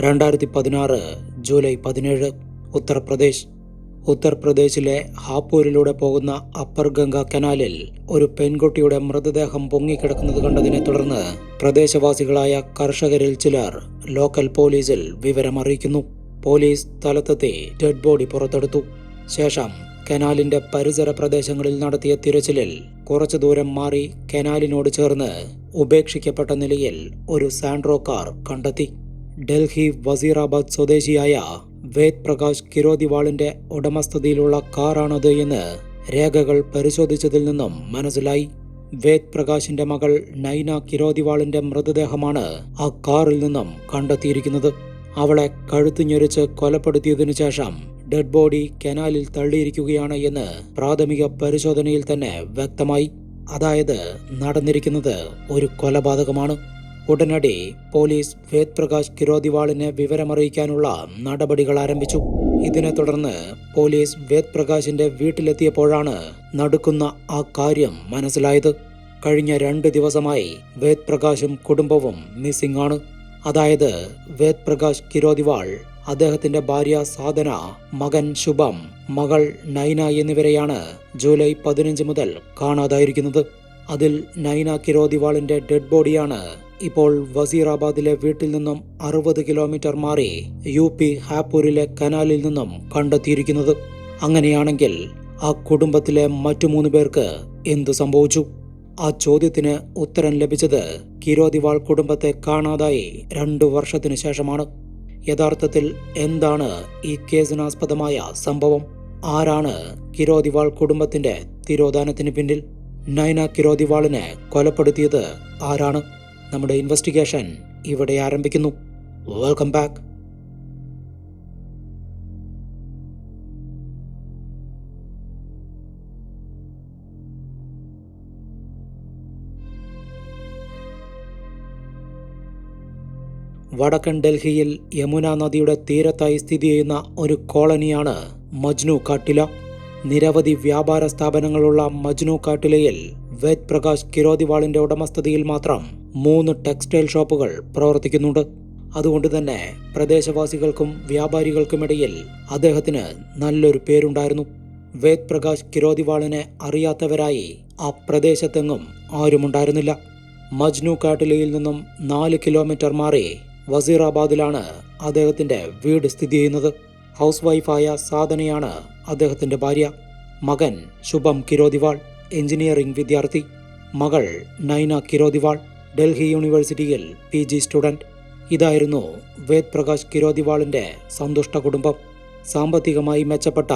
രണ്ടായിരത്തി പതിനാറ് ജൂലൈ പതിനേഴ് ഉത്തർപ്രദേശ്. ഉത്തർപ്രദേശിലെ ഹാപ്പൂരിലൂടെ പോകുന്ന അപ്പർ ഗംഗ കനാലിൽ ഒരു പെൺകുട്ടിയുടെ മൃതദേഹം പൊങ്ങിക്കിടക്കുന്നത് കണ്ടതിനെ തുടർന്ന് പ്രദേശവാസികളായ കർഷകരിൽ ചിലർ ലോക്കൽ പോലീസിൽ വിവരമറിയിക്കുന്നു. പോലീസ് സ്ഥലത്തെത്തി ഡെഡ് ബോഡി പുറത്തെടുത്തു. ശേഷം കനാലിന്റെ പരിസര പ്രദേശങ്ങളിൽ നടത്തിയ തിരച്ചിലിൽ കുറച്ചു ദൂരം മാറി കനാലിനോട് ചേർന്ന് ഉപേക്ഷിക്കപ്പെട്ട നിലയിൽ ഒരു സാൻഡ്രോ കാർ കണ്ടെത്തി. ഡൽഹി വസീറാബാദ് സ്വദേശിയായ വേദ് പ്രകാശ് കിരോദിവാളിന്റെ ഉടമസ്ഥതയിലുള്ള കാറാണത് എന്ന് രേഖകൾ പരിശോധിച്ചതിൽ നിന്നും മനസ്സിലായി. വേദ് പ്രകാശിന്റെ മകൾ നൈന കിരോദിവാളിന്റെ മൃതദേഹമാണ് ആ കാറിൽ നിന്നും കണ്ടെത്തിയിരിക്കുന്നത്. അവളെ കഴുത്തുഞ്ഞൊരിച്ച് കൊലപ്പെടുത്തിയതിനു ശേഷം ഡെഡ് ബോഡി കനാലിൽ തള്ളിയിരിക്കുകയാണ് എന്ന് പ്രാഥമിക പരിശോധനയിൽ തന്നെ വ്യക്തമായി. അതായത് നടന്നിരിക്കുന്നത് ഒരു കൊലപാതകമാണ്. ഉടനടി പോലീസ് വേദ് പ്രകാശ് കിരോദിവാളിന് വിവരമറിയിക്കാനുള്ള നടപടികൾ ആരംഭിച്ചു. ഇതിനെ തുടർന്ന് പോലീസ് വേദ് പ്രകാശിന്റെ വീട്ടിലെത്തിയപ്പോഴാണ് നടക്കുന്ന ആ കാര്യം മനസ്സിലായത്. കഴിഞ്ഞ രണ്ട് ദിവസമായി വേദ് പ്രകാശും കുടുംബവും മിസ്സിംഗ് ആണ്. അതായത് വേദ് പ്രകാശ് കിരോദിവാൾ അദ്ദേഹത്തിന്റെ ഭാര്യ സാധന മകൻ ശുഭം മകൾ നൈന എന്നിവരെയാണ് ജൂലൈ പതിനഞ്ച് മുതൽ കാണാതായിരിക്കുന്നത്. അതിൽ നൈന കിരോദിവാളിന്റെ ഡെഡ് ബോഡിയാണ് ഇപ്പോൾ വസീറാബാദിലെ വീട്ടിൽ നിന്നും അറുപത് കിലോമീറ്റർ മാറി യു പി ഹാപ്പൂരിലെ കനാലിൽ നിന്നും കണ്ടെത്തിയിരിക്കുന്നത്. അങ്ങനെയാണെങ്കിൽ ആ കുടുംബത്തിലെ മറ്റു മൂന്ന് പേർക്ക് എന്തു സംഭവിച്ചു? ആ ചോദ്യത്തിന് ഉത്തരം ലഭിച്ചത് കിരോതിവാൾ കുടുംബത്തെ കാണാതായി രണ്ടു വർഷത്തിനു ശേഷമാണ്. യഥാർത്ഥത്തിൽ എന്താണ് ഈ കേസിനാസ്പദമായ സംഭവം? ആരാണ് കിരോതിവാൾ കുടുംബത്തിന്റെ തിരോധാനത്തിന് പിന്നിൽ? നൈന കിരോതിവാളിനെ കൊലപ്പെടുത്തിയത് ആരാണ്? നമ്മുടെ ഇൻവെസ്റ്റിഗേഷൻ ഇവിടെ ആരംഭിക്കുന്നു. വെൽക്കം ബാക്ക് വടക്കൻ ഡൽഹിയിൽ യമുന നദിയുടെ തീരത്തായി സ്ഥിതി ചെയ്യുന്ന ഒരു കോളനിയാണ് മജ്നു കാട്ടില. നിരവധി വ്യാപാര സ്ഥാപനങ്ങളുള്ള മജ്നു കാട്ടിലയിൽ വേദ് പ്രകാശ് കിരോതിവാളിന്റെ ഉടമസ്ഥതയിൽ മാത്രം മൂന്ന് ടെക്സ്റ്റൈൽ ഷോപ്പുകൾ പ്രവർത്തിക്കുന്നുണ്ട്. അതുകൊണ്ട് തന്നെ പ്രദേശവാസികൾക്കും വ്യാപാരികൾക്കുമിടയിൽ അദ്ദേഹത്തിന് നല്ലൊരു പേരുണ്ടായിരുന്നു. വേദ് പ്രകാശ് കിരോതിവാളിനെ അറിയാത്തവരായി ആ പ്രദേശത്തെങ്ങും ആരുമുണ്ടായിരുന്നില്ല. മജ്നു കാട്ടിലയിൽ നിന്നും നാല് കിലോമീറ്റർ മാറി വസീറാബാദിലാണ് അദ്ദേഹത്തിന്റെ വീട് സ്ഥിതി ചെയ്യുന്നത്. ഹൗസ് വൈഫായ സാധനയാണ് അദ്ദേഹത്തിന്റെ ഭാര്യ. മകൻ ശുഭം കിരോതിവാൾ എഞ്ചിനീയറിംഗ് വിദ്യാർത്ഥി. മകൾ നൈന കിരോദിവാൾ ഡൽഹി യൂണിവേഴ്സിറ്റിയിൽ പി ജി സ്റ്റുഡന്റ്. ഇതായിരുന്നു വേദ് പ്രകാശ് കിരോദിവാളിന്റെ സന്തുഷ്ട കുടുംബം. സാമ്പത്തികമായി മെച്ചപ്പെട്ട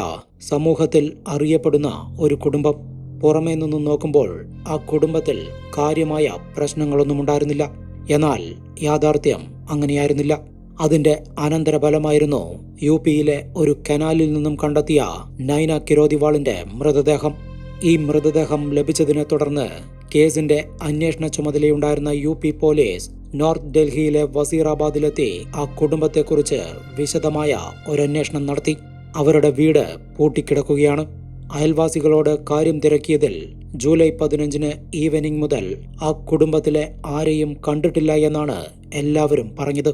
സമൂഹത്തിൽ അറിയപ്പെടുന്ന ഒരു കുടുംബം. പുറമേ നിന്നും നോക്കുമ്പോൾ ആ കുടുംബത്തിൽ കാര്യമായ പ്രശ്നങ്ങളൊന്നും ഉണ്ടായിരുന്നില്ല. എന്നാൽ യാഥാർത്ഥ്യം അങ്ങനെയായിരുന്നില്ല. അതിന്റെ അനന്തരഫലമായിരുന്നു യു പിയിലെ ഒരു കനാലിൽ നിന്നും കണ്ടെത്തിയ നൈന കിരോദിവാളിന്റെ മൃതദേഹം. ഈ മൃതദേഹം ലഭിച്ചതിനെ തുടർന്ന് കേസിന്റെ അന്വേഷണ ചുമതലയുണ്ടായിരുന്ന യു പി പോലീസ് നോർത്ത് ഡൽഹിയിലെ വസീറാബാദിലെത്തി ആ കുടുംബത്തെക്കുറിച്ച് വിശദമായ ഒരന്വേഷണം നടത്തി. അവരുടെ വീട് പൂട്ടിക്കിടക്കുകയാണ്. അയൽവാസികളോട് കാര്യം തിരക്കിയതിൽ ജൂലൈ പതിനഞ്ചിന് ഈവനിംഗ് മുതൽ ആ കുടുംബത്തിലെ ആരെയും കണ്ടിട്ടില്ല എന്നാണ് എല്ലാവരും പറഞ്ഞത്.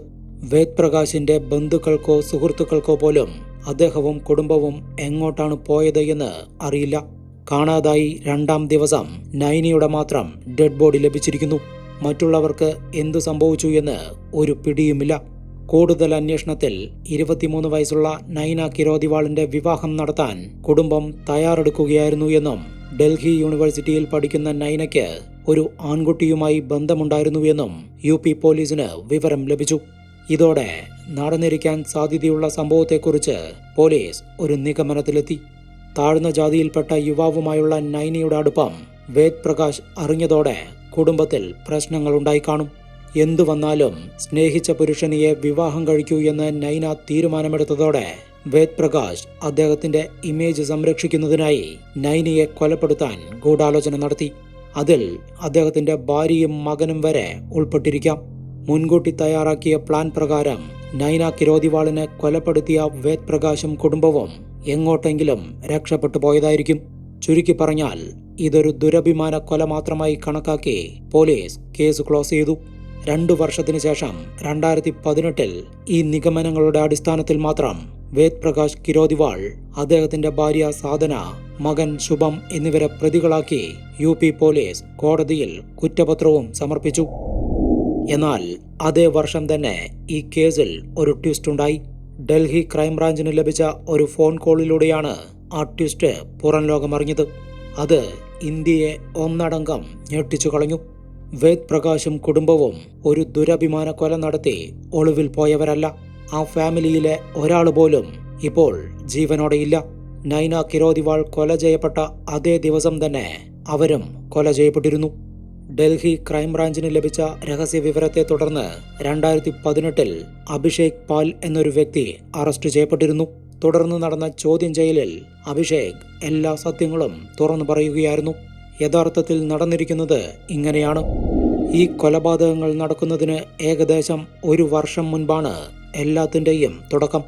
വേദ് പ്രകാശിന്റെ ബന്ധുക്കൾക്കോ സുഹൃത്തുക്കൾക്കോ പോലും അദ്ദേഹവും കുടുംബവും എങ്ങോട്ടാണ് പോയത് എന്ന് അറിയില്ല. കാണാതായി രണ്ടാം ദിവസം നൈനയുടെ മാത്രം ഡെഡ് ബോഡി ലഭിച്ചിരിക്കുന്നു. മറ്റുള്ളവർക്ക് എന്തു സംഭവിച്ചു എന്ന് ഒരു പിടിയുമില്ല. കൂടുതൽ അന്വേഷണത്തിൽ ഇരുപത്തിമൂന്ന് വയസ്സുള്ള നൈന കിരോദിവാളിന്റെ വിവാഹം നടത്താൻ കുടുംബം തയ്യാറെടുക്കുകയായിരുന്നു എന്നും ഡൽഹി യൂണിവേഴ്സിറ്റിയിൽ പഠിക്കുന്ന നൈനയ്ക്ക് ഒരു ആൺകുട്ടിയുമായി ബന്ധമുണ്ടായിരുന്നു എന്നും യു പി പോലീസിന് വിവരം ലഭിച്ചു. ഇതോടെ നടന്നിരിക്കാൻ സാധ്യതയുള്ള സംഭവത്തെക്കുറിച്ച് പോലീസ് ഒരു നിഗമനത്തിലെത്തി. താഴ്ന്ന ജാതിയിൽപ്പെട്ട യുവാവുമായുള്ള നൈനയുടെ അടുപ്പം വേദ് പ്രകാശ് അറിഞ്ഞതോടെ കുടുംബത്തിൽ പ്രശ്നങ്ങൾ കാണും. എന്തു വന്നാലും സ്നേഹിച്ച പുരുഷനിയെ വിവാഹം കഴിക്കൂ എന്ന് നൈന തീരുമാനമെടുത്തതോടെ വേദ് പ്രകാശ് അദ്ദേഹത്തിന്റെ ഇമേജ് സംരക്ഷിക്കുന്നതിനായി നൈനയെ കൊലപ്പെടുത്താൻ ഗൂഢാലോചന നടത്തി. അതിൽ അദ്ദേഹത്തിന്റെ ഭാര്യയും മകനും വരെ ഉൾപ്പെട്ടിരിക്കാം. മുൻകൂട്ടി തയ്യാറാക്കിയ പ്ലാൻ പ്രകാരം നൈന കിരോതിവാളിനെ കൊലപ്പെടുത്തിയ വേദ് പ്രകാശും കുടുംബവും എങ്ങോട്ടെങ്കിലും രക്ഷപ്പെട്ടു പോയതായിരിക്കും. ചുരുക്കി പറഞ്ഞാൽ ഇതൊരു ദുരഭിമാന കൊല മാത്രമായി കണക്കാക്കി പോലീസ് കേസ് ക്ലോസ് ചെയ്തു. രണ്ടു വർഷത്തിനു ശേഷം രണ്ടായിരത്തി പതിനെട്ടിൽ ഈ നിഗമനങ്ങളുടെ അടിസ്ഥാനത്തിൽ മാത്രം വേദ് പ്രകാശ് കിരോതിവാൾ അദ്ദേഹത്തിന്റെ ഭാര്യ സാധന മകൻ ശുഭം എന്നിവരെ പ്രതികളാക്കി യു പി പോലീസ് കോടതിയിൽ കുറ്റപത്രവും സമർപ്പിച്ചു. എന്നാൽ അതേ വർഷം തന്നെ ഈ കേസിൽ ഒരു ട്വിസ്റ്റ് ഉണ്ടായി ഡൽഹി ക്രൈംബ്രാഞ്ചിന് ലഭിച്ച ഒരു ഫോൺ കോളിലൂടെയാണ് ആർട്ടിസ്റ്റ് പുറം ലോകമറിഞ്ഞത്. അത് ഇന്ത്യയെ ഒന്നടങ്കം ഞെട്ടിച്ചു കളഞ്ഞു. വേദ് പ്രകാശും കുടുംബവും ഒരു ദുരഭിമാന കൊല നടത്തി ഒളിവിൽ പോയവരല്ല. ആ ഫാമിലിയിലെ ഒരാൾ പോലും ഇപ്പോൾ ജീവനോടെയില്ല നൈന കിരോതിവാൾ കൊല ചെയ്യപ്പെട്ട അതേ ദിവസം തന്നെ അവരും കൊല ചെയ്യപ്പെട്ടിരുന്നു. ഡൽഹി ക്രൈംബ്രാഞ്ചിന് ലഭിച്ച രഹസ്യ വിവരത്തെ തുടർന്ന് രണ്ടായിരത്തി പതിനെട്ടിൽ അഭിഷേക് പാൽ എന്നൊരു വ്യക്തി അറസ്റ്റ് ചെയ്യപ്പെട്ടിരുന്നു. തുടർന്ന് നടന്ന ചോദ്യം ചെയ്യലിൽ അഭിഷേക് എല്ലാ സത്യങ്ങളും തുറന്നു പറയുകയായിരുന്നു. യഥാർത്ഥത്തിൽ നടന്നിരിക്കുന്നത് ഇങ്ങനെയാണ്. ഈ കൊലപാതകങ്ങൾ നടക്കുന്നതിന് ഏകദേശം ഒരു വർഷം മുൻപാണ് എല്ലാത്തിന്റെയും തുടക്കം.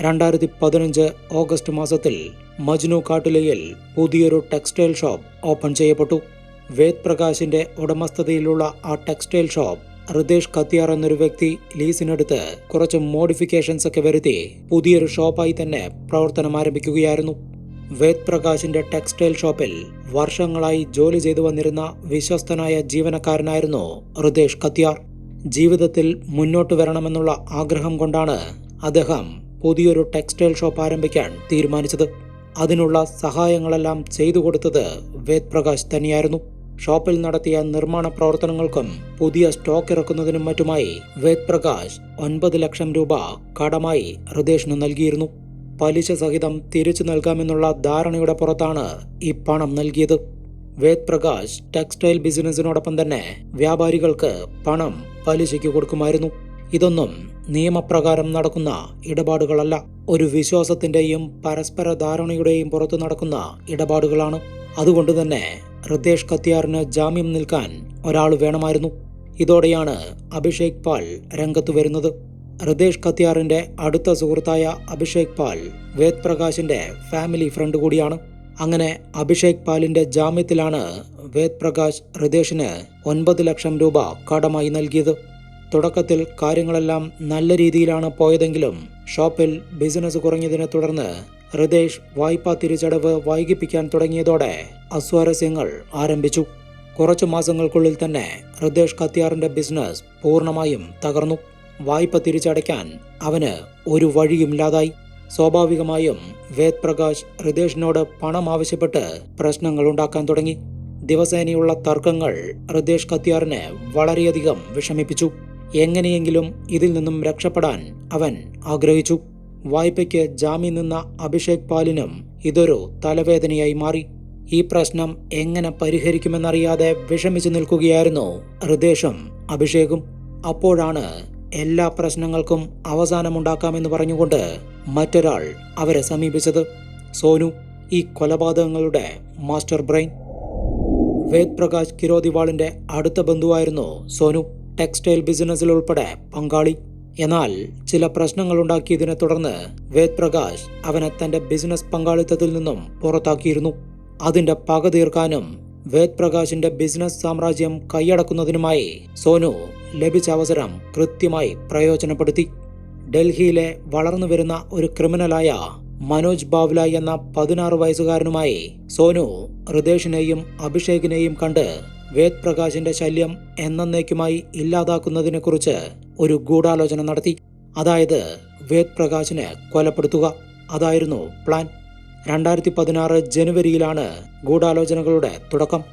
രണ്ടായിരത്തി പതിനഞ്ച് ഓഗസ്റ്റ് മാസത്തിൽ മജ്നു കാട്ടിലയിൽ പുതിയൊരു ടെക്സ്റ്റൈൽ ഷോപ്പ് ഓപ്പൺ ചെയ്യപ്പെട്ടു. വേദ് പ്രകാശിന്റെ ഉടമസ്ഥതയിലുള്ള ആ ടെക്സ്റ്റൈൽ ഷോപ്പ് ഹൃദേശ് കത്തിയാർ എന്നൊരു വ്യക്തി ലീസിനെടുത്ത് കുറച്ച് മോഡിഫിക്കേഷൻസ് ഒക്കെ വരുത്തി പുതിയൊരു ഷോപ്പായി തന്നെ പ്രവർത്തനം ആരംഭിക്കുകയായിരുന്നു. വേദ് പ്രകാശിന്റെ ടെക്സ്റ്റൈൽ ഷോപ്പിൽ വർഷങ്ങളായി ജോലി ചെയ്തു വന്നിരുന്ന വിശ്വസ്തനായ ജീവനക്കാരനായിരുന്നു ഹൃദേശ് കത്തിയാർ. ജീവിതത്തിൽ മുന്നോട്ട് വരണമെന്നുള്ള ആഗ്രഹം കൊണ്ടാണ് അദ്ദേഹം പുതിയൊരു ടെക്സ്റ്റൈൽ ഷോപ്പ് ആരംഭിക്കാൻ തീരുമാനിച്ചത്. അതിനുള്ള സഹായങ്ങളെല്ലാം ചെയ്തു കൊടുത്തത് വേദ് പ്രകാശ് തന്നെയായിരുന്നു. ഷോപ്പിൽ നടത്തിയ നിർമ്മാണ പ്രവർത്തനങ്ങൾക്കും പുതിയ സ്റ്റോക്ക് ഇറക്കുന്നതിനും മറ്റുമായി വേദ് പ്രകാശ് ഒൻപത് ലക്ഷം രൂപ കടമായി ഹൃദേശിന് നൽകിയിരുന്നു. പലിശ സഹിതം തിരിച്ചു നൽകാമെന്നുള്ള ധാരണയുടെ പുറത്താണ് ഈ പണം നൽകിയത്. വേദ് പ്രകാശ് ടെക്സ്റ്റൈൽ ബിസിനസിനോടൊപ്പം തന്നെ വ്യാപാരികൾക്ക് പണം പലിശയ്ക്ക് കൊടുക്കുമായിരുന്നു. ഇതൊന്നും നിയമപ്രകാരം നടക്കുന്ന ഇടപാടുകളല്ല. ഒരു വിശ്വാസത്തിന്റെയും പരസ്പര ധാരണയുടെയും പുറത്തു നടക്കുന്ന ഇടപാടുകളാണ്. അതുകൊണ്ട് തന്നെ ഹൃദേഷ് കത്തിയാറിന് ജാമ്യം നിൽക്കാൻ ഒരാൾ വേണമായിരുന്നു. ഇതോടെയാണ് അഭിഷേക് പാൽ രംഗത്ത് വരുന്നത്. ഹൃദേഷ് കത്തിയാറിന്റെ അടുത്ത സുഹൃത്തായ അഭിഷേക് പാൽ വേദ് പ്രകാശിന്റെ ഫാമിലി ഫ്രണ്ട് കൂടിയാണ്. അങ്ങനെ അഭിഷേക് പാലിന്റെ ജാമ്യത്തിലാണ് വേദ് പ്രകാശ് ഹൃദേഷിന് ഒൻപത് ലക്ഷം രൂപ കടമായി നൽകിയത്. തുടക്കത്തിൽ കാര്യങ്ങളെല്ലാം നല്ല രീതിയിലാണ് പോയതെങ്കിലും ഷോപ്പിൽ ബിസിനസ് കുറഞ്ഞതിനെ തുടർന്ന് ഹൃദേശ് വായ്പാ തിരിച്ചടവ് വൈകിപ്പിക്കാൻ തുടങ്ങിയതോടെ അസ്വാരസ്യങ്ങൾ ആരംഭിച്ചു. കുറച്ചു മാസങ്ങൾക്കുള്ളിൽ തന്നെ ഹൃദേശ് കത്തിയാറിന്റെ ബിസിനസ് പൂർണമായും തകർന്നു. വായ്പ തിരിച്ചടയ്ക്കാൻ അവന് ഒരു വഴിയുമില്ലാതായി. സ്വാഭാവികമായും വേദ് പ്രകാശ് ഹൃദേശിനോട് പണം ആവശ്യപ്പെട്ട് പ്രശ്നങ്ങൾ ഉണ്ടാക്കാൻ തുടങ്ങി. ദിവസേനയുള്ള തർക്കങ്ങൾ ഹൃദേശ് കത്തിയാറിനെ വളരെയധികം വിഷമിപ്പിച്ചു. എങ്ങനെയെങ്കിലും ഇതിൽ നിന്നും രക്ഷപ്പെടാൻ അവൻ ആഗ്രഹിച്ചു. വായ്പയ്ക്ക് ജാമ്യം നിന്ന അഭിഷേക് പാലിനും ഇതൊരു തലവേദനയായി മാറി. ഈ പ്രശ്നം എങ്ങനെ പരിഹരിക്കുമെന്നറിയാതെ വിഷമിച്ചു നിൽക്കുകയായിരുന്നു ഹൃദേശും അഭിഷേകും. അപ്പോഴാണ് എല്ലാ പ്രശ്നങ്ങൾക്കും അവസാനമുണ്ടാക്കാമെന്ന് പറഞ്ഞുകൊണ്ട് മറ്റൊരാൾ അവരെ സമീപിച്ചത്. സോനു ഈ കൊലപാതകങ്ങളുടെ മാസ്റ്റർ ബ്രെയിൻ. വേദ് പ്രകാശ് കിരോതിവാളിന്റെ അടുത്ത ബന്ധുവായിരുന്നു സോനു. ടെക്സ്റ്റൈൽ ബിസിനസ്സിൽ ഉൾപ്പെടെ പങ്കാളി. എന്നാൽ ചില പ്രശ്നങ്ങളുണ്ടാക്കിയതിനെ തുടർന്ന് വേദ് പ്രകാശ് അവനെ തന്റെ ബിസിനസ് പങ്കാളിത്തത്തിൽ നിന്നും പുറത്താക്കിയിരുന്നു. അതിന്റെ പക തീർക്കാനും വേദ് പ്രകാശിന്റെ ബിസിനസ് സാമ്രാജ്യം കൈയടക്കുന്നതിനുമായി സോനു ലഭിച്ച അവസരം കൃത്യമായി പ്രയോജനപ്പെടുത്തി. ഡൽഹിയിലെ വളർന്നു വരുന്ന ഒരു ക്രിമിനലായ മനോജ് ബാവ്ല എന്ന പതിനാറ് വയസ്സുകാരനുമായി സോനു ഹൃദേശിനെയും അഭിഷേകിനെയും കണ്ട് വേദ് പ്രകാശിന്റെ ശല്യം എന്നേക്കുമായി ഇല്ലാതാക്കുന്നതിനെക്കുറിച്ച് ഒരു ഗൂഢാലോചന നടത്തി. അതായത് വേദ് പ്രകാശിനെ കൊലപ്പെടുത്തുക. അതായിരുന്നു പ്ലാൻ. രണ്ടായിരത്തി പതിനാറ് ജനുവരിയിലാണ് ഗൂഢാലോചനകളുടെ തുടക്കം.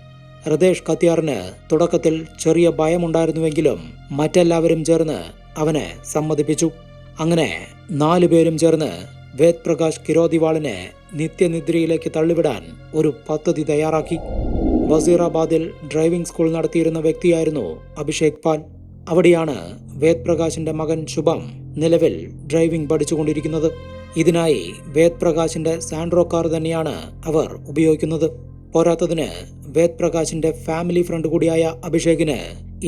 ഹൃദേഷ് കത്തിയാറിന് തുടക്കത്തിൽ ചെറിയ ഭയമുണ്ടായിരുന്നുവെങ്കിലും മറ്റെല്ലാവരും ചേർന്ന് അവനെ സമ്മതിപ്പിച്ചു. അങ്ങനെ നാലു പേരും ചേർന്ന് വേദ് പ്രകാശ് കിരോതിവാളിനെ നിത്യനിദ്രയിലേക്ക് തള്ളിവിടാൻ ഒരു പദ്ധതി തയ്യാറാക്കി. വസീറാബാദിൽ ഡ്രൈവിംഗ് സ്കൂൾ നടത്തിയിരുന്ന വ്യക്തിയായിരുന്നു അഭിഷേക് പാൽ അവിടെയാണ് വേദ് പ്രകാശിന്റെ മകൻ ശുഭം നിലവിൽ ഡ്രൈവിംഗ് പഠിച്ചുകൊണ്ടിരിക്കുന്നത്. ഇതിനായി വേദ് പ്രകാശിന്റെ സാൻഡ്രോ കാർ തന്നെയാണ് അവർ ഉപയോഗിക്കുന്നത്. പോരാത്തതിന് വേദ് പ്രകാശിന്റെ ഫാമിലി ഫ്രണ്ട് കൂടിയായ അഭിഷേകിന്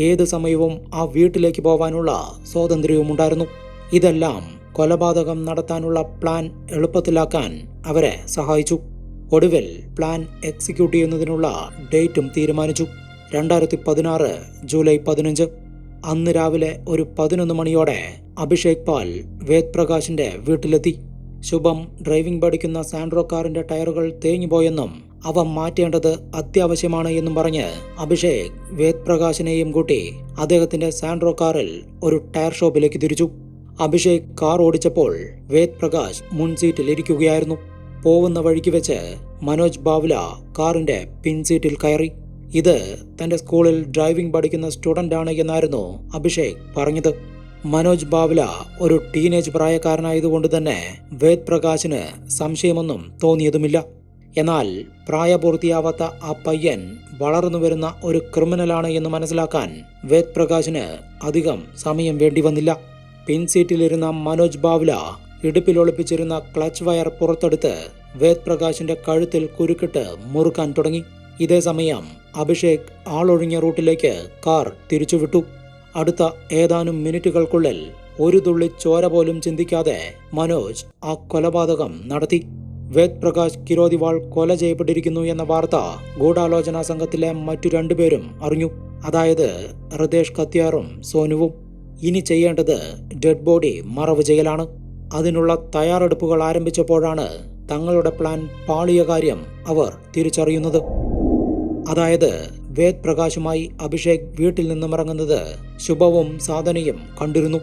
ഏത് സമയവും ആ വീട്ടിലേക്ക് പോവാനുള്ള സ്വാതന്ത്ര്യവും ഉണ്ടായിരുന്നു ഇതെല്ലാം കൊലപാതകം നടത്താനുള്ള പ്ലാൻ എളുപ്പത്തിലാക്കാൻ അവരെ സഹായിച്ചു. ഒടുവിൽ പ്ലാൻ എക്സിക്യൂട്ട് ചെയ്യുന്നതിനുള്ള ഡേറ്റും തീരുമാനിച്ചു. രണ്ടായിരത്തി പതിനാറ് ജൂലൈ പതിനഞ്ച്. അന്ന് രാവിലെ ഒരു പതിനൊന്ന് മണിയോടെ അഭിഷേക് പാൽ വേദ് പ്രകാശിന്റെ വീട്ടിലെത്തി. ശുഭം ഡ്രൈവിംഗ് പഠിക്കുന്ന സാൻഡ്രോ കാറിന്റെ ടയറുകൾ തേഞ്ഞുപോയെന്നും അവ മാറ്റേണ്ടത് അത്യാവശ്യമാണ് എന്നും പറഞ്ഞ് അഭിഷേക് വേദ് പ്രകാശിനെയും കൂട്ടി അദ്ദേഹത്തിന്റെ സാൻഡ്രോ കാറിൽ ഒരു ടയർ ഷോപ്പിലേക്ക് തിരിച്ചു. അഭിഷേക് കാർ ഓടിച്ചപ്പോൾ വേദ് പ്രകാശ് മുൻസീറ്റിൽ ഇരിക്കുകയായിരുന്നു. പോവുന്ന വഴിക്ക് വെച്ച് മനോജ് ബാവ്ല കാറിന്റെ പിൻസീറ്റിൽ കയറി. ഇത് തന്റെ സ്കൂളിൽ ഡ്രൈവിംഗ് പഠിക്കുന്ന സ്റ്റുഡന്റ് ആണ് എന്നായിരുന്നു അഭിഷേക് പറഞ്ഞത്. മനോജ് ബാവ്ല ഒരു ടീനേജ് പ്രായക്കാരനായതുകൊണ്ട് തന്നെ വേദ് പ്രകാശിന് സംശയമൊന്നും തോന്നിയതുമില്ല. എന്നാൽ പ്രായപൂർത്തിയാവാത്ത ആ പയ്യൻ വളർന്നു വരുന്ന ഒരു ക്രിമിനലാണ് എന്ന് മനസ്സിലാക്കാൻ വേദ് പ്രകാശിന് അധികം സമയം വേണ്ടി വന്നില്ല. പിൻസീറ്റിലിരുന്ന മനോജ് ബാവ്ല ഇടുപ്പിൽ ഒളിപ്പിച്ചിരുന്ന ക്ലച്ച് വയർ പുറത്തെടുത്ത് വേദ് പ്രകാശിന്റെ കഴുത്തിൽ കുരുക്കിട്ട് മുറുക്കാൻ തുടങ്ങി. ഇതേ സമയം അഭിഷേക് ആളൊഴിഞ്ഞ റൂട്ടിലേക്ക് കാർ തിരിച്ചുവിട്ടു. അടുത്ത ഏതാനും മിനിറ്റുകൾക്കുള്ളിൽ ഒരു തുള്ളി ചോര പോലും ചിന്തിക്കാതെ മനോജ് ആ കൊലപാതകം നടത്തി. വേദ് പ്രകാശ് കിരോതിവാൾ കൊല ചെയ്യപ്പെട്ടിരിക്കുന്നു എന്ന വാർത്ത ഗൂഢാലോചനാ സംഘത്തിലെ മറ്റു രണ്ടുപേരും അറിഞ്ഞു. അതായത് ഹൃദേഷ് കത്യാറും സോനുവും. ഇനി ചെയ്യേണ്ടത് ഡെഡ് ബോഡി മറവ് ചെയ്യലാണ്. അതിനുള്ള തയ്യാറെടുപ്പുകൾ ആരംഭിച്ചപ്പോഴാണ് തങ്ങളുടെ പ്ലാൻ പാളിയ കാര്യം അവർ തിരിച്ചറിയുന്നത്. അതായത് വേദ് പ്രകാശുമായി അഭിഷേക് വീട്ടിൽ നിന്നും ഇറങ്ങുന്നത് ശുഭവും സാധനയും കണ്ടിരുന്നു.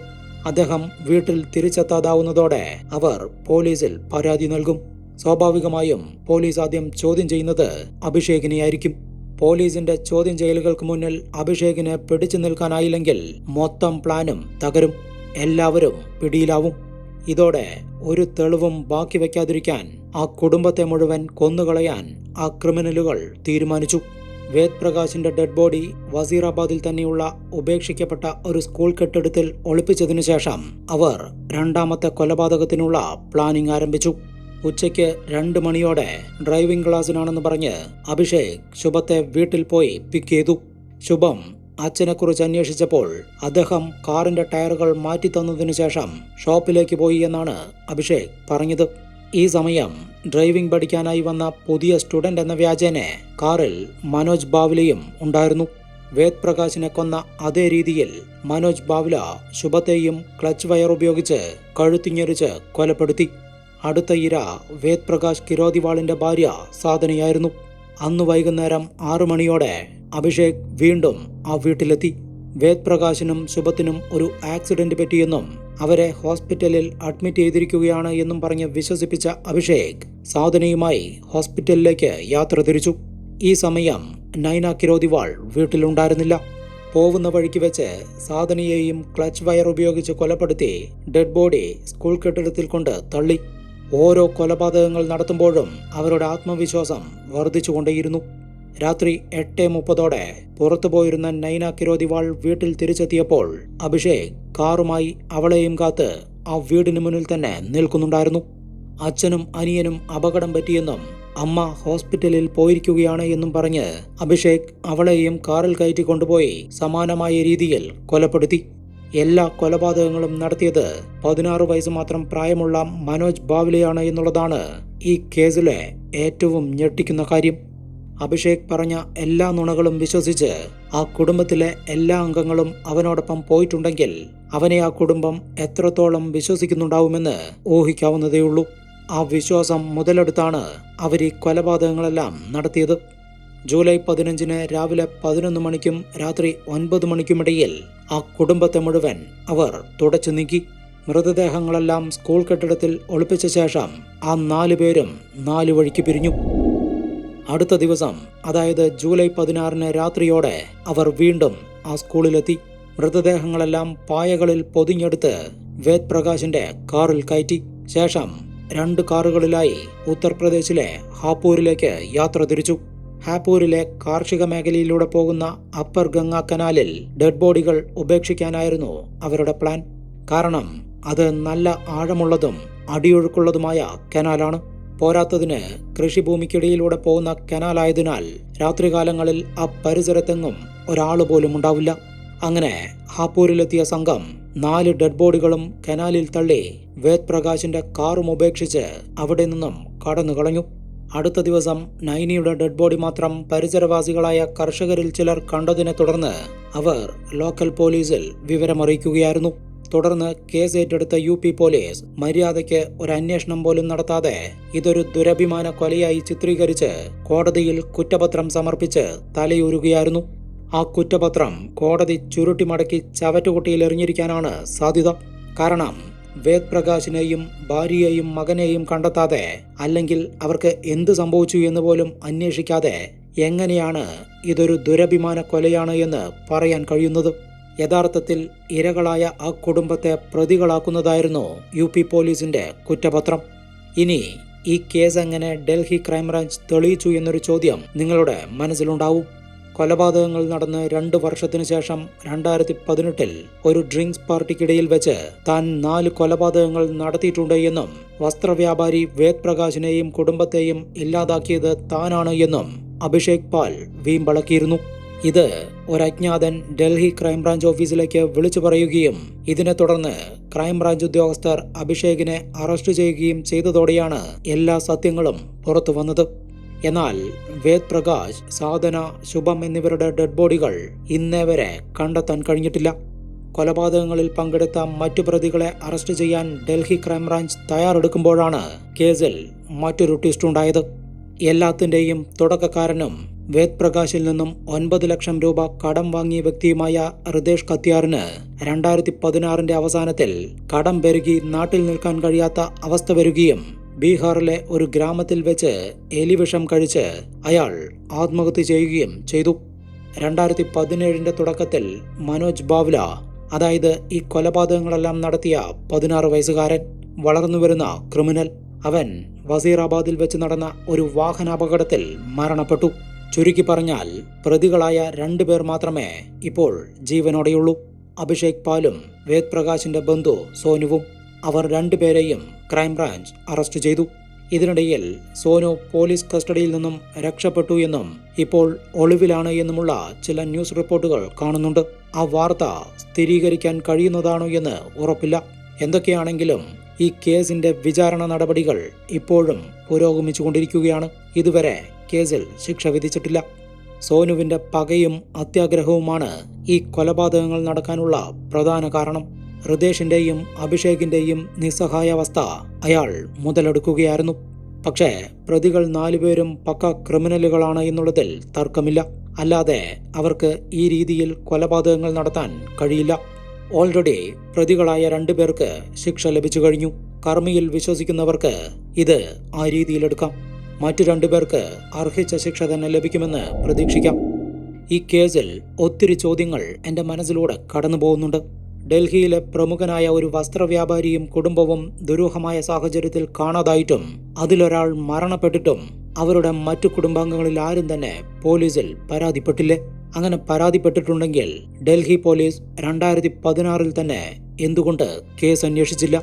അദ്ദേഹം വീട്ടിൽ തിരിച്ചെത്താതാവുന്നതോടെ അവർ പോലീസിൽ പരാതി നൽകും. സ്വാഭാവികമായും പോലീസ് ആദ്യം ചോദ്യം ചെയ്യുന്നത് അഭിഷേകിനെയായിരിക്കും. പോലീസിന്റെ ചോദ്യം ചെയ്യലുകൾക്ക് മുന്നിൽ അഭിഷേകിന് പിടിച്ചു നിൽക്കാനായില്ലെങ്കിൽ മൊത്തം പ്ലാനും തകരും. എല്ലാവരും പിടിയിലാവും. ഇതോടെ ഒരു തെളിവും ബാക്കി വയ്ക്കാതിരിക്കാൻ ആ കുടുംബത്തെ മുഴുവൻ കൊന്നുകളയാൻ ആ ക്രിമിനലുകൾ തീരുമാനിച്ചു. വേദ് പ്രകാശിന്റെ ഡെഡ് ബോഡി വസീറാബാദിൽ തന്നെയുള്ള ഉപേക്ഷിക്കപ്പെട്ട ഒരു സ്കൂൾ കെട്ടിടത്തിൽ ഒളിപ്പിച്ചതിനു ശേഷം അവർ രണ്ടാമത്തെ കൊലപാതകത്തിനുള്ള പ്ലാനിംഗ് ആരംഭിച്ചു. ഉച്ചയ്ക്ക് രണ്ട് മണിയോടെ ഡ്രൈവിംഗ് ക്ലാസ്സിനാണെന്ന് പറഞ്ഞ് അഭിഷേക് ശുഭത്തെ വീട്ടിൽ പോയി പിക്ക് ചെയ്തു. ശുഭം അച്ഛനെക്കുറിച്ച് അന്വേഷിച്ചപ്പോൾ അദ്ദേഹം കാറിന്റെ ടയറുകൾ മാറ്റി തന്നതിനു ശേഷം ഷോപ്പിലേക്ക് പോയി എന്നാണ് അഭിഷേക് പറഞ്ഞത്. ഈ സമയം ഡ്രൈവിംഗ് പഠിക്കാനായി വന്ന പുതിയ സ്റ്റുഡന്റ് എന്ന വ്യാജേനെ കാറിൽ മനോജ് ബാവ്ലയും ഉണ്ടായിരുന്നു. വേദ് പ്രകാശിനെ കൊന്ന അതേ രീതിയിൽ മനോജ് ബാവ്ല ശുഭത്തെയും ക്ലച്ച് വയർ ഉപയോഗിച്ച് കഴുത്തിഞ്ഞെറിച്ച് കൊലപ്പെടുത്തി. അടുത്ത ഇര വേദ് പ്രകാശ് കിരോതിവാളിന്റെ ഭാര്യ സാധനയായിരുന്നു. അന്ന് വൈകുന്നേരം ആറു മണിയോടെ അഭിഷേക് വീണ്ടും ആ വീട്ടിലെത്തി. വേദ് പ്രകാശിനും ശുഭത്തിനും ഒരു ആക്സിഡന്റ് പറ്റിയെന്നും അവരെ ഹോസ്പിറ്റലിൽ അഡ്മിറ്റ് ചെയ്തിരിക്കുകയാണ് എന്നും പറഞ്ഞ് വിശ്വസിപ്പിച്ച അഭിഷേക് സാധനയുമായി ഹോസ്പിറ്റലിലേക്ക് യാത്ര തിരിച്ചു. ഈ സമയം നൈന കിരോതിവാൾ വീട്ടിലുണ്ടായിരുന്നില്ല. പോവുന്ന വഴിക്ക് വെച്ച് സാധനയെയും ക്ലച്ച് വയർ ഉപയോഗിച്ച് കൊലപ്പെടുത്തി ഡെഡ് ബോഡി സ്കൂൾ കെട്ടിടത്തിൽ കൊണ്ട് തള്ളി. ഓരോ കൊലപാതകങ്ങൾ നടത്തുമ്പോഴും അവരുടെ ആത്മവിശ്വാസം വർദ്ധിച്ചുകൊണ്ടേയിരുന്നു. രാത്രി എട്ട് മുപ്പതോടെ പുറത്തുപോയിരുന്ന നൈന കിരോതിവാൾ വീട്ടിൽ തിരിച്ചെത്തിയപ്പോൾ അഭിഷേക് കാറുമായി അവളെയും കാത്ത് ആ വീടിന് മുന്നിൽ തന്നെ നിൽക്കുന്നുണ്ടായിരുന്നു. അച്ഛനും അനിയനും അപകടം പറ്റിയെന്നും അമ്മ ഹോസ്പിറ്റലിൽ പോയിരിക്കുകയാണ് എന്നും പറഞ്ഞ് അഭിഷേക് അവളെയും കാറിൽ കയറ്റി കൊണ്ടുപോയി സമാനമായ രീതിയിൽ കൊലപ്പെടുത്തി. എല്ലാ കൊലപാതകങ്ങളും നടത്തിയത് പതിനാറ് വയസ്സ് മാത്രം പ്രായമുള്ള മനോജ് ബാവ്ലിയാണ് എന്നുള്ളതാണ് ഈ കേസിലെ ഏറ്റവും ഞെട്ടിക്കുന്ന കാര്യം. അഭിഷേക് പറഞ്ഞ എല്ലാ നുണകളും വിശ്വസിച്ച് ആ കുടുംബത്തിലെ എല്ലാ അംഗങ്ങളും അവനോടൊപ്പം പോയിട്ടുണ്ടെങ്കിൽ അവനെ ആ കുടുംബം എത്രത്തോളം വിശ്വസിക്കുന്നുണ്ടാവുമെന്ന് ഊഹിക്കാവുന്നതേയുള്ളൂ. ആ വിശ്വാസം മുതലെടുത്താണ് അവർ ഈ കൊലപാതകങ്ങളെല്ലാം നടത്തിയത്. ജൂലൈ പതിനഞ്ചിന് രാവിലെ പതിനൊന്ന് മണിക്കും രാത്രി ഒൻപത് മണിക്കുമിടയിൽ ആ കുടുംബത്തെ മുഴുവൻ അവർ തുടച്ചു നീക്കി. മൃതദേഹങ്ങളെല്ലാം സ്കൂൾ കെട്ടിടത്തിൽ ഒളിപ്പിച്ച ശേഷം ആ നാലു പേരും നാലു വഴിക്ക് പിരിഞ്ഞു. അടുത്ത ദിവസം അതായത് ജൂലൈ പതിനാറിന് രാത്രിയോടെ അവർ വീണ്ടും ആ സ്കൂളിലെത്തി. മൃതദേഹങ്ങളെല്ലാം പായകളിൽ പൊതിഞ്ഞെടുത്ത് വേദ് പ്രകാശിന്റെ കാറിൽ കയറ്റി. ശേഷം രണ്ട് കാറുകളിലായി ഉത്തർപ്രദേശിലെ ഹാപ്പൂരിലേക്ക് യാത്ര തിരിച്ചു. ഹാപ്പൂരിലെ കാർഷിക മേഖലയിലൂടെ പോകുന്ന അപ്പർ ഗംഗ കനാലിൽ ഡെഡ് ബോഡികൾ ഉപേക്ഷിക്കാനായിരുന്നു അവരുടെ പ്ലാൻ. കാരണം അത് നല്ല ആഴമുള്ളതും അടിയൊഴുക്കുള്ളതുമായ കനാലാണ്. പോരാത്തതിന് കൃഷിഭൂമിക്കിടയിലൂടെ പോകുന്ന കനാലായതിനാൽ രാത്രികാലങ്ങളിൽ ആ പരിസരത്തെങ്ങും ഒരാൾ പോലും ഉണ്ടാവില്ല. അങ്ങനെ ഹാപ്പൂരിലെത്തിയ സംഘം നാല് ഡെഡ് ബോഡികളും കനാലിൽ തള്ളി വേദ് പ്രകാശിന്റെ കാറും ഉപേക്ഷിച്ച് അവിടെ നിന്നും കടന്നു കളഞ്ഞു അടുത്ത ദിവസം നൈനിയുടെ ഡെഡ് ബോഡി മാത്രം പരിസരവാസികളായ കർഷകരിൽ ചിലർ കണ്ടതിനെ തുടർന്ന് അവർ ലോക്കൽ പോലീസിൽ വിവരമറിയിക്കുകയായിരുന്നു. തുടർന്ന് കേസ് ഏറ്റെടുത്ത യു പി പോലീസ് മര്യാദയ്ക്ക് ഒരു അന്വേഷണം പോലും നടത്താതെ ഇതൊരു ദുരഭിമാന കൊലയായി ചിത്രീകരിച്ച് കോടതിയിൽ കുറ്റപത്രം സമർപ്പിച്ച് തലയൂരുകയായിരുന്നു. ആ കുറ്റപത്രം കോടതി ചുരുട്ടിമടക്കി ചവറ്റുകുട്ടിയിൽ എറിഞ്ഞിരിക്കാനാണ് സാധ്യത. കാരണം വേദ് പ്രകാശിനെയും ഭാര്യയെയും മകനെയും കണ്ടെത്താതെ അല്ലെങ്കിൽ അവർക്ക് എന്ത് സംഭവിച്ചു എന്ന് പോലും അന്വേഷിക്കാതെ എങ്ങനെയാണ് ഇതൊരു ദുരഭിമാന കൊലയാണ് എന്ന് പറയാൻ കഴിയുന്നത്? യഥാർത്ഥത്തിൽ ഇരകളായ ആ കുടുംബത്തെ പ്രതികളാക്കുന്നതായിരുന്നു യു പി പോലീസിന്റെ കുറ്റപത്രം. ഇനി ഈ കേസ് എങ്ങനെ ഡൽഹി ക്രൈംബ്രാഞ്ച് തെളിയിച്ചു എന്നൊരു ചോദ്യം നിങ്ങളുടെ മനസ്സിലുണ്ടാവും. കൊലപാതകങ്ങൾ നടന്ന് രണ്ട് വർഷത്തിനു ശേഷം രണ്ടായിരത്തി പതിനെട്ടിൽ ഒരു ഡ്രിങ്ക്സ് പാർട്ടിക്കിടയിൽ വെച്ച് താൻ നാല് കൊലപാതകങ്ങൾ നടത്തിയിട്ടുണ്ട് എന്നും വസ്ത്രവ്യാപാരി വേദ് പ്രകാശിനെയും കുടുംബത്തെയും ഇല്ലാതാക്കിയത് താനാണ് എന്നും അഭിഷേക് പാൽ വീമ്പളക്കിയിരുന്നു. ഇത് ഒരു അജ്ഞാതൻ ഡൽഹി ക്രൈംബ്രാഞ്ച് ഓഫീസിലേക്ക് വിളിച്ചു പറയുകയും ഇതിനെ തുടർന്ന് ക്രൈംബ്രാഞ്ച് ഉദ്യോഗസ്ഥർ അഭിഷേകിനെ അറസ്റ്റ് ചെയ്യുകയും ചെയ്തതോടെയാണ് എല്ലാ സത്യങ്ങളും പുറത്തു വന്നത്. എന്നാൽ വേദ് പ്രകാശ് സാധന ശുഭം എന്നിവരുടെ ഡെഡ് ബോഡികൾ ഇന്നേ വരെ കണ്ടെത്താൻ കഴിഞ്ഞിട്ടില്ല. കൊലപാതകങ്ങളിൽ പങ്കെടുത്ത മറ്റു പ്രതികളെ അറസ്റ്റ് ചെയ്യാൻ ഡൽഹി ക്രൈംബ്രാഞ്ച് തയ്യാറെടുക്കുമ്പോഴാണ് കേസിൽ മറ്റൊരു ട്വിസ്റ്റ് ഉണ്ടായത്. എല്ലാത്തിന്റെയും തുടക്കക്കാരനും വേദ് പ്രകാശിൽ നിന്നും ഒൻപത് ലക്ഷം രൂപ കടം വാങ്ങിയ വ്യക്തിയുമായ ഹൃദേഷ് കത്യാറിന് രണ്ടായിരത്തി പതിനാറിന്റെ അവസാനത്തിൽ കടം പെരുകി നാട്ടിൽ നിൽക്കാൻ കഴിയാത്ത അവസ്ഥ വരികയും ബീഹാറിലെ ഒരു ഗ്രാമത്തിൽ വെച്ച് എലിവിഷം കഴിച്ച് അയാൾ ആത്മഹത്യ ചെയ്യുകയും ചെയ്തു. രണ്ടായിരത്തി പതിനേഴിന്റെ തുടക്കത്തിൽ മനോജ് ബാവ്ല അതായത് ഈ കൊലപാതകങ്ങളെല്ലാം നടത്തിയ പതിനാറ് വയസ്സുകാരൻ വളർന്നുവരുന്ന ക്രിമിനൽ. അവൻ വസീറാബാദിൽ വെച്ച് നടന്ന ഒരു വാഹനാപകടത്തിൽ മരണപ്പെട്ടു. ചുരുക്കി പറഞ്ഞാൽ പ്രതികളായ രണ്ടുപേർ മാത്രമേ ഇപ്പോൾ ജീവനോടെയുള്ളൂ. അഭിഷേക് പാലും വേദ് പ്രകാശിന്റെ ബന്ധു സോനുവും. അവർ രണ്ടുപേരെയും ക്രൈംബ്രാഞ്ച് അറസ്റ്റ് ചെയ്തു. ഇതിനിടയിൽ സോനു പോലീസ് കസ്റ്റഡിയിൽ നിന്നും രക്ഷപ്പെട്ടു എന്നും ഇപ്പോൾ ഒളിവിലാണ് എന്നുമുള്ള ചില ന്യൂസ് റിപ്പോർട്ടുകൾ കാണുന്നുണ്ട്. ആ വാർത്ത സ്ഥിരീകരിക്കാൻ കഴിയുന്നതാണോ എന്ന് ഉറപ്പില്ല. എന്തൊക്കെയാണെങ്കിലും ഈ കേസിന്റെ വിചാരണ നടപടികൾ ഇപ്പോഴും പുരോഗമിച്ചുകൊണ്ടിരിക്കുകയാണ്. ഇതുവരെ കേസിൽ ശിക്ഷ വിധിച്ചിട്ടില്ല. സോനുവിന്റെ പകയും അത്യാഗ്രഹവുമാണ് ഈ കൊലപാതകങ്ങൾ നടക്കാനുള്ള പ്രധാന കാരണം. ഹൃദേശിന്റെയും അഭിഷേകിന്റെയും നിസ്സഹായാവസ്ഥ അയാൾ മുതലെടുക്കുകയായിരുന്നു. പക്ഷേ പ്രതികൾ നാലുപേരും പക്ക ക്രിമിനലുകളാണ് എന്നുള്ളതിൽ തർക്കമില്ല. അല്ലാതെ അവർക്ക് ഈ രീതിയിൽ കൊലപാതകങ്ങൾ നടത്താൻ കഴിയില്ല. ഓൾറെഡി പ്രതികളായ രണ്ടുപേർക്ക് ശിക്ഷ ലഭിച്ചു കഴിഞ്ഞു. കർമ്മിയിൽ വിശ്വസിക്കുന്നവർക്ക് ഇത് ആ രീതിയിലെടുക്കാം മറ്റു രണ്ടുപേർക്ക് അർഹിച്ച ശിക്ഷ തന്നെ ലഭിക്കുമെന്ന് പ്രതീക്ഷിക്കാം. ഈ കേസിൽ ഒത്തിരി ചോദ്യങ്ങൾ എന്റെ മനസ്സിലൂടെ കടന്നു പോകുന്നുണ്ട് ഡൽഹിയിലെ പ്രമുഖനായ ഒരു വസ്ത്രവ്യാപാരിയും കുടുംബവും ദുരൂഹമായ സാഹചര്യത്തിൽ കാണാതായിട്ടും അതിലൊരാൾ മരണപ്പെട്ടിട്ടും അവരുടെ മറ്റു കുടുംബാംഗങ്ങളിൽ ആരും തന്നെ പോലീസിൽ പരാതിപ്പെട്ടില്ലേ. അങ്ങനെ പരാതിപ്പെട്ടിട്ടുണ്ടെങ്കിൽ ഡൽഹി പോലീസ് രണ്ടായിരത്തി പതിനാറിൽ തന്നെ എന്തുകൊണ്ട് കേസ് അന്വേഷിച്ചില്ല?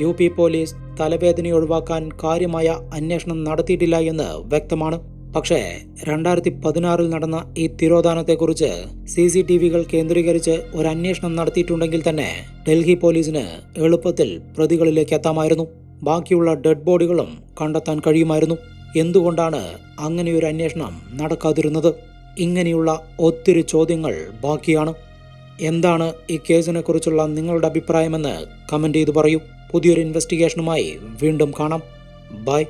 യു പി പോലീസ് തലവേദന ഒഴിവാക്കാൻ കാര്യമായ അന്വേഷണം നടത്തിയിട്ടില്ല എന്ന് വ്യക്തമാണ്. പക്ഷേ രണ്ടായിരത്തി പതിനാറിൽ നടന്ന ഈ തിരോധാനത്തെക്കുറിച്ച് സി സി ടി വികൾ കേന്ദ്രീകരിച്ച് ഒരു അന്വേഷണം നടത്തിയിട്ടുണ്ടെങ്കിൽ തന്നെ ഡൽഹി പോലീസിന് എളുപ്പത്തിൽ പ്രതികളിലേക്ക് എത്താമായിരുന്നു. ബാക്കിയുള്ള ഡെഡ് ബോഡികളും കണ്ടെത്താൻ കഴിയുമായിരുന്നു. എന്തുകൊണ്ടാണ് അങ്ങനെയൊരു അന്വേഷണം നടക്കാതിരുന്നത്? ഇങ്ങനെയുള്ള ഒത്തിരി ചോദ്യങ്ങൾ ബാക്കിയാണ്. എന്താണ് ഈ കേസിനെക്കുറിച്ചുള്ള നിങ്ങളുടെ അഭിപ്രായമെന്ന് കമന്റ് ചെയ്ത് പറയൂ. പുതിയൊരു ഇൻവെസ്റ്റിഗേഷനുമായി വീണ്ടും കാണാം. ബൈ.